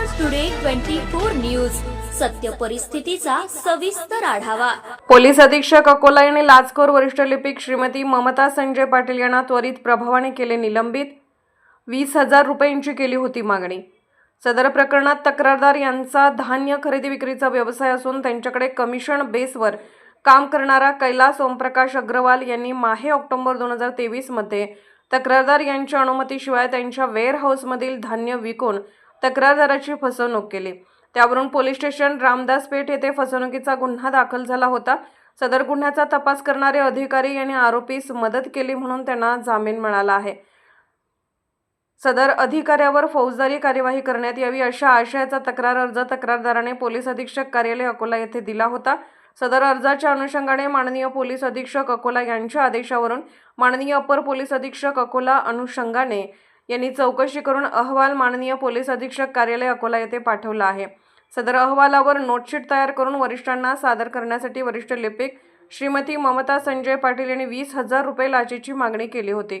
Maharashtra today twenty four news सत्य परिस्थितीचा सविस्तर आढावा. पोलीस अधीक्षक अकोला यांनी लाचखोर वरिष्ठ लिपिक श्रीमती ममता संजय पाटील यांना त्वरित प्रभावाने केले निलंबित. वीस हजार रुपयांची केली होती मागणी. सदर प्रकरणात तक्रारदार यांचा धान्य खरेदी विक्रीचा व्यवसाय असून त्यांच्याकडे कमिशन बेसवर काम करणारा कैलास ओमप्रकाश अग्रवाल यांनी माहे ऑक्टोबर दोन हजार तेवीसमध्ये तक्रारदार यांच्या अनुमतीशिवाय त्यांच्या वेअरहाऊसमधील धान्य विकून तक्रारदाराची फसवणूक केली. त्यावरून पोलीस स्टेशन रामदास पेठ येथे फसवणुकीचा गुन्हा दाखल झाला होता. सदर गुन्ह्याचा तपास करणारे अधिकारी यांनी आरोपीस मदत केली म्हणून त्यांना जामीन मिळाला आहे. सदर अधिकाऱ्यावर फौजदारी कार्यवाही करण्यात यावी अशा आशयाचा तक्रार अर्ज तक्रारदाराने पोलीस अधीक्षक कार्यालय अकोला येथे दिला होता. सदर अर्जाच्या अनुषंगाने माननीय पोलीस अधीक्षक अकोला यांच्या आदेशावरून माननीय अपर पोलीस अधीक्षक अकोला अनुषंगाने यांनी चौकशी करून अहवाल माननीय पोलीस अधीक्षक कार्यालय अकोला येथे पाठवला आहे. सदर अहवालावर नोटशीट तयार करून वरिष्ठांना सादर करण्यासाठी वरिष्ठ लिपिक श्रीमती ममता संजय पाटील यांनी वीस हजार रुपये लाचेची मागणी केली होती.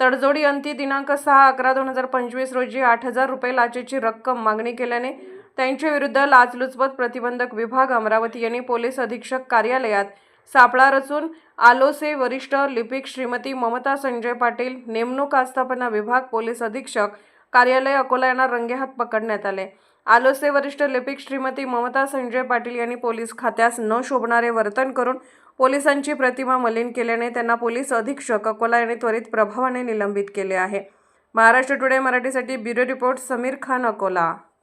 तडजोडी अंती दिनांक सहा अकरा दोन हजार पंचवीस रोजी आठ हजार रुपये लाचेची रक्कम मागणी केल्याने त्यांच्या विरुद्ध लाचलुचपत प्रतिबंधक विभाग अमरावती यांनी पोलीस अधीक्षक कार्यालयात सापळा रचून आलोसे वरिष्ठ लिपिक श्रीमती ममता संजय पाटील नेमणूक आस्थापना विभाग पोलीस अधीक्षक कार्यालय अकोला यांना रंगेहात पकडण्यात आले. आलोसे वरिष्ठ लिपिक श्रीमती ममता संजय पाटील यांनी पोलीस खात्यास न शोभणारे वर्तन करून पोलिसांची प्रतिमा मलिन केल्याने त्यांना पोलीस अधीक्षक अकोला यांनी त्वरित प्रभावाने निलंबित केले आहे. महाराष्ट्र टुडे मराठीसाठी ब्युरो रिपोर्ट समीर खान अकोला.